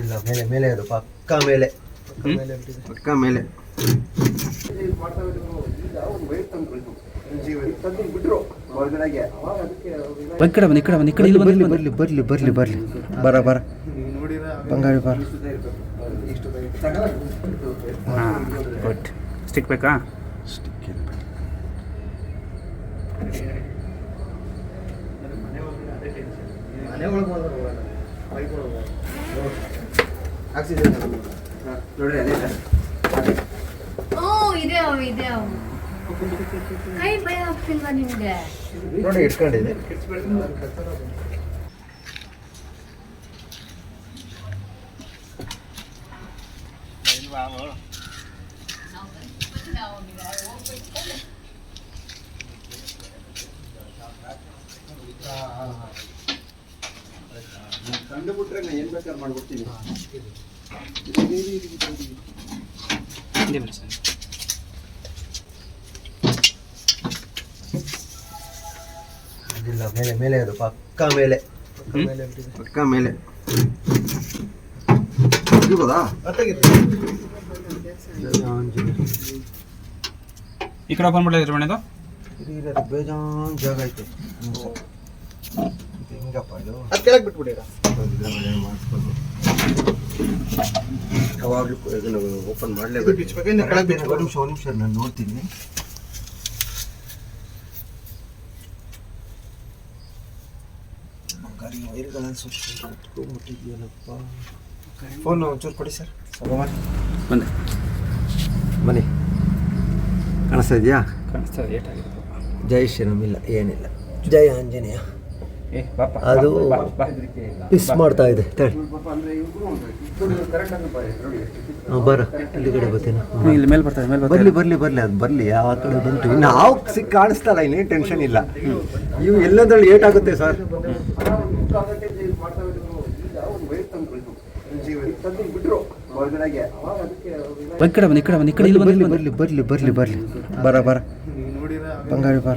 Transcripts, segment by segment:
ಇಲ್ಲ ಮೇಲೆ ಮೇಲೆ ಅದು ಪಕ್ಕ ಮೇಲೆ? ಪಕ್ಕ ಮೇಲೆ ಈ ಕಡೆ ಬನ್ನಿ ಈ ಕಡೆ ಬನ್ನಿ ಈ ಕಡೆ ಇಲ್ಲಿ ಬರ್ಲಿ ಬರ್ಲಿ ಬರ್ಲಿ ಬರ್ಲಿ ಬರ್ಲಿ. ಬರ ಬರ. ಬಂಗಾರಿ ಬರ ಹಾಂ ಗುಡ್ ಸ್ಟಿಕ್ ಬೇಕಾ? ನೋಡ್ರಿ ಅದೇ ಓ ಇದೆ ಅವು ಇದೆ ಅವು. ಕೈ ಭಯ ಆಗ್ತಿಲ್ವಾ ನಿಮ್ಗೆ? ನೋಡಿ ಇಟ್ಕೊಂಡಿದೆ. ಕಂಡುಬಿಟ್ರೆ ನಾನು ಏನ್ ಬೇಕಾದ್ರೆ ಮಾಡ್ಬಿಡ್ತೀನಿ. ಇಲ್ಲ ಮೇಲೆ ಮೇಲೆ ಅದು ಪಕ್ಕ ಮೇಲೆ? ಪಕ್ಕ ಮೇಲೆ ಇರ್ಬೋದಾ ಈ ಕಡೆ ಓಪನ್ ಮಾಡಲಿದ್ರೆ ಮೇಡಮ್ ಇದು? ಬೇಜಾನ್ ಜಾಗ ಐತೆ. ಹಿಂಗಪ್ಪ ಇದು. ಅದು ಕೆಳಗೆ ಯಾವಾಗಲೂ ಇದನ್ನು ಓಪನ್ ಮಾಡಲೇಬೇಕು. ಇನ್ನು ಕೆಳಗೆ. ಒಂದು ನಿಮಿಷ ಒಂದು ನಿಮಿಷ ನಾನು ನೋಡ್ತೀನಿ. ಗಾಡಿ ವೈರ್ಗಳನ್ನು ಫೋನ್ ಒಂಚೂರು ಕೊಡಿ ಸರ್. ಬಂದೆ ಮನೆ ಕಾಣಿಸ್ತಾ ಇದೆಯಾ? ಕಾಣಿಸ್ತಾ ಇದೆ ಏಟಾಗಿದೆ. ಜೈ ಶ್ರೀರಾಮ್ ಇಲ್ಲ ಏನಿಲ್ಲ. ಜೈ ಆಂಜನೇಯ. ಅದು ಮಿಸ್ ಮಾಡ್ತಾ ಇದೆ ಬರ. ಇಲ್ಲಿ ಕಡೆ ಬರ್ತೀನಿ. ಇಲ್ಲಿ ಮೇಲೆ ಬರ್ತದೆ ಮೇಲೆ ಬರ್ಲಿ ಬರಲಿ ಬರ್ಲಿ ಅದು ಬರ್ಲಿ. ಯಾವ ಕಡೆ ಬಂತು? ಇನ್ನು ನಾವು ಸಿಕ್ಕ ಕಾಣಿಸ್ತಲ್ಲ ಇನ್ನೇನು ಟೆನ್ಷನ್ ಇಲ್ಲ. ಇವು ಎಲ್ಲದ್ರಲ್ಲಿ ಏಟ್ ಆಗುತ್ತೆ ಸರ್ ಈ ಕಡೆ ಬನ್ನಿ ಈ ಕಡೆ ಬನ್ನಿ. ಈ ಕಡೆ ಇಲ್ಲಿ ಬರ್ಲಿ ಬರಲಿ ಬರ್ಲಿ ಬರ್ಲಿ ಬರ್ಲಿ ಬರ್ಲಿ. ಬರ ಬರ. ಬಂಗಾರಿ ಬರ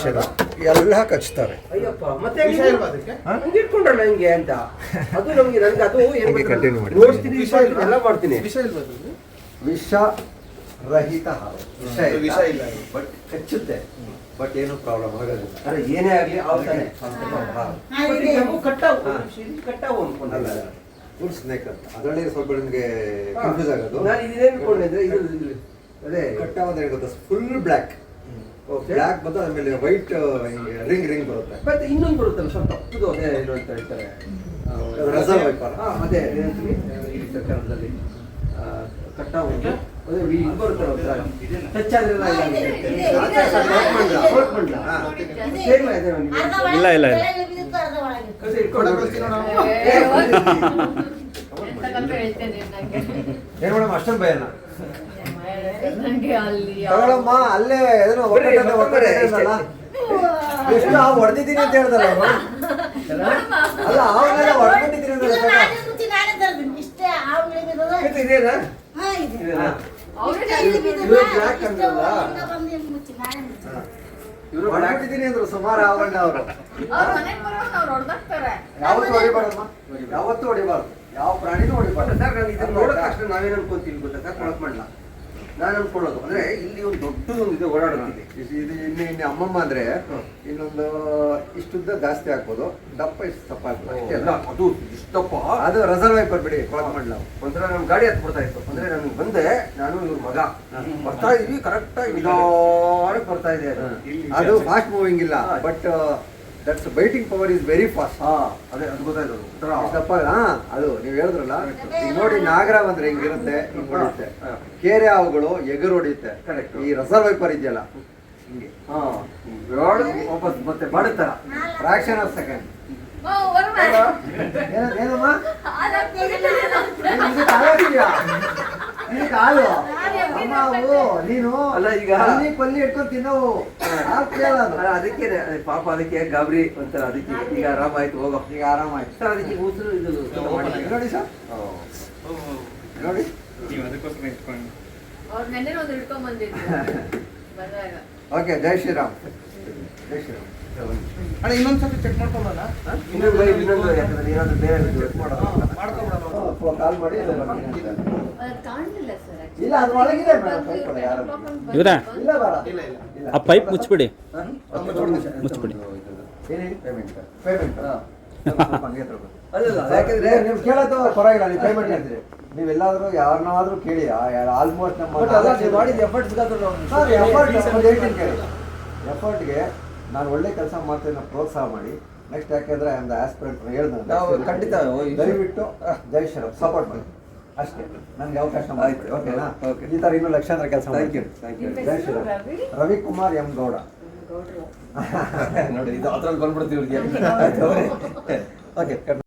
ಶ್ರೀರಾಮ್ ಎಲ್ಲ ಕಚ್ತಾರೆ. ಇಟ್ಕೊಂಡ್ರಲ್ಲ ಹಿಂಗೆ ಅಂತ? ಅದು ನಮ್ಗೆ ನನ್ಗೆ ಅದು ಏನ್ ಹಂಗೆ ಗೊತ್ತಾ? continue ಮಾಡಿ. ನೋಡ್ತೀನಿ ಎಲ್ಲ ಮಾಡ್ತೀನಿ. ವಿಷ ಇಲ್ವಾ ವಿಷ ರಹಿತ ಹಾವು. ವಿಷ ಇಲ್ಲ. ಬಟ್ ಕಚ್ಚುತ್ತೆ. ಬಟ್ ಏನು ಪ್ರಾಬ್ಲಮ್ ಆಗೋದಿಲ್ಲ ಅರೆ ಏನೇ ಆಗಲಿ ಆಗ್ತಾನೆ ಕಟ್ಟಾವು. ಕಟ್ಟಾವು ಅನ್ಕೊಂಡಲ್ಲ ಫುಡ್ ಸ್ನೇಕ್ ಅಂತ. ಅದರಲ್ಲಿ ಸ್ವಲ್ಪ ನಿಮಗೆ ಕನ್ಫ್ಯೂಸ್ ಆಗೋದು. ನಾನು ಇದೇನ್ ಅನ್ಕೊಂಡಿದ್ರೆ ಇದು ಅದೇ ಕಟ್ಟಾವ. ಅಂತ ಗೊತ್ತಾ? ಫುಲ್ ಬ್ಲ್ಯಾಕ್ ಬ್ಲ್ಯಾಕ್ ಬಂದು ಆಮೇಲೆ ವೈಟ್ ರಿಂಗ್ ರಿಂಗ್ ಬರುತ್ತೆ. ಮತ್ತೆ ಇನ್ನೊಂದು ಬರುತ್ತೆ ಸ್ವಲ್ಪ ತಪ್ಪದು ಅದೇ ಏನು ಅಂತ ಹೇಳ್ತಾರೆ. Russell viper. ಹಾ, ಅದೇ ಈ ಕನ್ನಡದಲ್ಲಿ ಕಟ್ಟ ಕಟ್ಟಾವು ಅದೇ ಇದು ಬರುತ್ತಲ್ಲ ಟಚ್ ಆದ್ರೆಲ್ಲ ಇಲ್ಲ ಅಂತ ಹೇಳ್ತಾರೆ. ಇದೆ, ಆ ಇದೆ, ಥರ ಇದೆ. ನೋಟ್ ಮಾಡ್ಲಾ? ನೋಟ್ ಸೇಮ್ ಇದೆ ಇಲ್ಲ, ಇಲ್ಲ, ಇಲ್ಲ. ಹೋಗಿ. ಏನ್ ಮೇಡಮ್ ಅಷ್ಟೊಂದು ಭಯನ? ಅಲ್ಲಿ ಯಾವ- ತಗೊಳಮ್ಮ ಅಲ್ಲೇ ಏನೋ ಒಕ್ಕಟ್ಟೆ ಒಕ್ಕಟ್ಟೆ? ಎಷ್ಟು ಹೊಡೆದಿದ್ದೀನಿ ಅಂತ ಹೇಳ್ದಲ್ಲ? ಅಲ್ಲ ಅವನ್ನೆಲ್ಲ ಹೊಡ್ಕೊಂಡಿದ್ದೀನಿ ಅಂತಲ್ಲ ತಗೋ. ಇದು. ಇದೇನಾ? ಇದೇನಾ? ಇವ್ರು black ಅಂದ್ರಲ್ಲ? ಇವ್ರು ಹೊಡ್ಕೊಂಡಿದ್ದೀನಿ ಅಂದ್ರು ಸುಮಾರು ಆವರಣ ಅವರು. ಅವ್ರ ಮನೆಗ್ ಬರೋರ್ನ ಅವ್ರು ಹೊಡ್ದಾಕ್ತಾರೆ. ಯಾವತ್ತೂ ಹೊಡಿಬಾರಮ್ಮ ಯಾವತ್ತೂ ಹೊಡಿಬಾರ್ದು. ಯಾವ ಪ್ರಾಣಿನೂ ಹೊಡಿಬಾರ್ದು. ಸರ್ ನಾನು ಇದನ್ನ ನೋಡಿದ ತಕ್ಷಣ ನಾವೇನು ಅನ್ಕೊಂತೀವಿ ಗೊತ್ತಾ ಸರ್? ಕೊಳಕ್ ಮಾಡಲ್ಲ ನಾನು ಅನ್ಕೊಳ್ಳೋದು. ಅಂದ್ರೆ ಇಲ್ಲಿ ಒಂದು ದೊಡ್ಡದೊಂದು ಇದೆ ಓಡಾಡೋದಿದೆ ಇದು ಇದು ಇನ್ನು ಇನ್ನು ಅಮ್ಮಮ್ಮ ಅಂದ್ರೆ ಇನ್ನೊಂದು ಇಷ್ಟುದ್ದ ಜಾಸ್ತಿ ಹಾಕ್ಬೋದು. ದಪ್ಪ ಇಷ್ಟು ದಪ್ಪ ಆಗ್ಬೋದು ಅಷ್ಟೇ ಎಲ್ಲ ಅದು ಇಷ್ಟಪ್ಪ. ಅದು ರಿಸರ್ವ್ ವೈಪರ್ ಬಿಡಿ ಕೊಳಕ್ ಮಾಡ್ಲ ಒಂಥರ ನಮ್ ಗಾಡಿ ಹತ್ತು ಬಿಡ್ತಾ ಇತ್ತು. ಅಂದ್ರೆ ನಾನು ಬಂದೆ ನಾನು ಇವ್ರ ಮಗ. ಬರ್ತಾ ಇದೀವಿ ಕರೆಕ್ಟ್ ಆಗಿ ನಿಧಾನಕ್ಕೆ ಬರ್ತಾ ಇದೆ. ಅದು ಫಾಸ್ಟ್ ಮೂವಿಂಗ್ ಇಲ್ಲ. But that's biting power is very fast ಹಾ ಅದೇ ಅದು ಗೊತ್ತಾಯ್ತು ದಪ್ಪ ಹಾ. ಅದು ನೀವು ಹೇಳಿದ್ರಲ್ಲ? ಈಗ ನೋಡಿ ನಾಗರ ಬಂದ್ರೆ ಹಿಂಗಿರುತ್ತೆ? ಹಿಂಗ್ ಹೊಡಿಯುತ್ತೆ. ಕೇರೆ ಹಾವುಗಳು ಎಗರು ಹೊಡಿಯುತ್ತೆ. Correct. ಈ ರಿಸರ್ವ್ ವೈಪರ್ ಇದೆಯಲ್ಲ ಹಿಂಗೆ. ಹಾ. ವಾಪಸ್ ಮತ್ತೆ ಬಡತರ ಫ್ರಾಕ್ಷನ್ ಆಫ್ ಸೆಕೆಂಡ್ ಏನಮ್ಮ? ಹಾಲಾಗ್ತಿದೆ ಅಮ್ಮ ಅವು ನೀನು ಅಲ್ಲ ಈಗ ಅಲ್ಲಿ ಪಲ್ಲಿ ಇಟ್ಕೊಂಡು ತಿನ್ನವು ಆಗ್ತಿಲ್ಲ ಅದು ಅಲ್ಲ, ಅದಕ್ಕೆ ಪಾಪ ಅದಕ್ಕೆ ಗಾಬರಿ ಒಂಥರ ಅದಕ್ಕೆ ಈಗ ಆರಾಮ ಆಯ್ತು ಹೋಗೋ. ಈಗ ಆರಾಮಾಯ್ತು ಸರ್ ಅದಕ್ಕೆ ಉಸಿರು ಇದು ನೋಡಿ ಸರ್. ನೋಡಿ. ಓಕೆ ಜೈ ಶ್ರೀರಾಮ್. ಜೈ ಶ್ರೀರಾಮ್. ಅಣ್ಣ ಇನ್ನೊಂದ್ಸತಿ ಚೆಕ್ ಮಾಡ್ಕೊಳ್ಳೋಣ ಇನ್ನೊಂದು ಇನ್ನೊಂದು ಯಾಕಂದ್ರೆ ಏನಾದ್ರು ಬೇರೆ ಮಾಡ್ಕೊಬಿಡೋಣ ಕಾಲ್ ಮಾಡಿ. ಇಲ್ಲ, ಅದು ಒಳಗಿದೆ? ಇವ್ರಾ? ಆ ಪೈಪ್ ಮುಚ್ಚಿಬಿಡಿ ಮುಚ್ಚಿಬಿಡಿ. ಮುಚ್ಚಿಬಿಡಿ. ಏನೇನು ಪೇಮೆಂಟ್ ಪೇಮೆಂಟ್. ಯಾಕಂದ್ರೆ ನೀವು ಕೇಳೋದು ಪರವಾಗಿಲ್ಲ ನೀವು ಪೇಮೆಂಟ್ ಹೇಳ್ತೀರಿ. ನೀವೆಲ್ಲಾದ್ರೂ ಯಾರನ್ನಾದ್ರೂ ಕೇಳಿ ಆಲ್ಮೋಸ್ಟ್ ನಮ್ಮ ಮಾಡಿದ ಎಫರ್ಟ್ಸ್ ಸರ್ ಎಫರ್ಟ್ ಎಫರ್ಟ್ಗೆ ನಾನು ಒಳ್ಳೆ ಕೆಲಸ ಮಾಡ್ತೀನಿ ಪ್ರೋತ್ಸಾಹ ಮಾಡಿ. ನೆಕ್ಸ್ಟ್ ಯಾಕೆಂದ್ರೆ ಐ ಆಮ್ ದ ಆಸ್ಪಿರೆಂಟ್ ಹೇಳ್ದೆ ನಾವು ಖಂಡಿತ. ಓ, ದಯವಿಟ್ಟು ಜೈ ಶ್ರೀರಾಮ್. ಸಪೋರ್ಟ್ ಮಾಡಿ. ಅಷ್ಟೇ. ನನಗೆ ಅವಕಾಶ ಮಾಡಿ. ಆಯ್ತು. ಓಕೆನಾ? ಓಕೆ. ಈ ಥರ ಇನ್ನೂ ಲಕ್ಷಾಂತರ ಕೆಲಸ ಥ್ಯಾಂಕ್ ಯು ಥ್ಯಾಂಕ್ ಯು ಜೈ ಶ್ರೀರಾಮ್. ರವಿ? ರವಿಕುಮಾರ್ ಎಂ ಗೌಡ. ನೋಡಿ ಇದು ಅದ್ರಲ್ಲಿ ಬಂದ್ಬಿಡ್ತೀವಿ ಇವ್ರಿಗೆ. ಓಕೆ